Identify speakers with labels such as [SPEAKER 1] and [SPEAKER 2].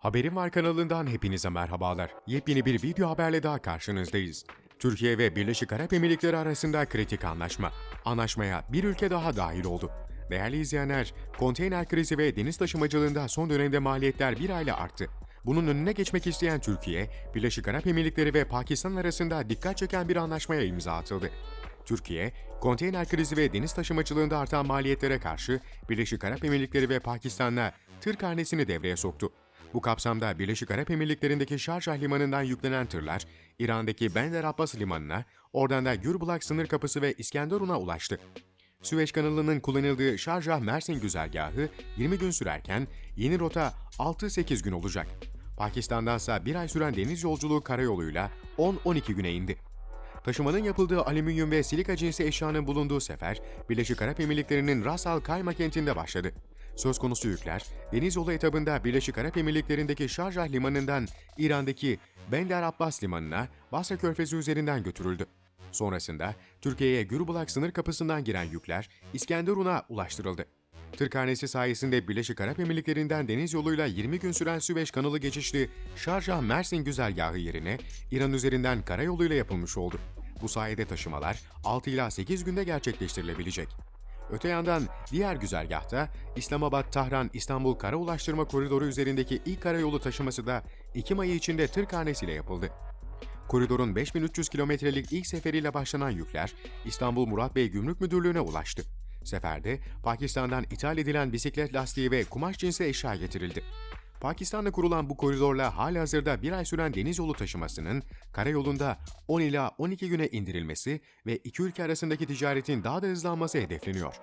[SPEAKER 1] Haberim Var kanalından hepinize merhabalar. Yepyeni bir video haberle daha karşınızdayız. Türkiye ve Birleşik Arap Emirlikleri arasında kritik anlaşma. Anlaşmaya bir ülke daha dahil oldu. Değerli izleyenler, konteyner krizi ve deniz taşımacılığında son dönemde maliyetler bir ayla arttı. Bunun önüne geçmek isteyen Türkiye, Birleşik Arap Emirlikleri ve Pakistan arasında dikkat çeken bir anlaşmaya imza atıldı. Türkiye, konteyner krizi ve deniz taşımacılığında artan maliyetlere karşı Birleşik Arap Emirlikleri ve Pakistan'la tır karnesini devreye soktu. Bu kapsamda Birleşik Arap Emirlikleri'ndeki Şarjah Limanı'ndan yüklenen tırlar, İran'daki Bender Abbas Limanı'na, oradan da Gürbulak sınır kapısı ve İskenderun'a ulaştı. Süveyş kanalının kullanıldığı Şarjah Mersin güzergahı 20 gün sürerken yeni rota 6-8 gün olacak. Pakistan'dansa bir ay süren deniz yolculuğu karayoluyla 10-12 güne indi. Taşımanın yapıldığı alüminyum ve silika cinsi eşyanın bulunduğu sefer, Birleşik Arap Emirlikleri'nin Ras Al Kayma kentinde başladı. Söz konusu yükler, deniz yolu etabında Birleşik Arap Emirlikleri'ndeki Şarjah Limanı'ndan İran'daki Bender Abbas Limanı'na Basra Körfezi üzerinden götürüldü. Sonrasında Türkiye'ye Gürbulak sınır kapısından giren yükler İskenderun'a ulaştırıldı. Tırkanesi sayesinde Birleşik Arap Emirlikleri'nden deniz yoluyla 20 gün süren Süveyş kanalı geçişli Şarjah Mersin güzergahı yerine İran üzerinden karayoluyla yapılmış oldu. Bu sayede taşımalar 6 ila 8 günde gerçekleştirilebilecek. Öte yandan diğer güzergahta İslamabad-Tahran-İstanbul Kara Ulaştırma Koridoru üzerindeki ilk karayolu taşıması da Ekim ayı içinde tır karnesiyle yapıldı. Koridorun 5300 kilometrelik ilk seferiyle başlanan yükler İstanbul Murat Bey Gümrük Müdürlüğü'ne ulaştı. Seferde Pakistan'dan ithal edilen bisiklet lastiği ve kumaş cinsi eşya getirildi. Pakistan'da kurulan bu koridorla halihazırda bir ay süren deniz yolu taşımasının karayolunda 10 ila 12 güne indirilmesi ve iki ülke arasındaki ticaretin daha da hızlanması hedefleniyor.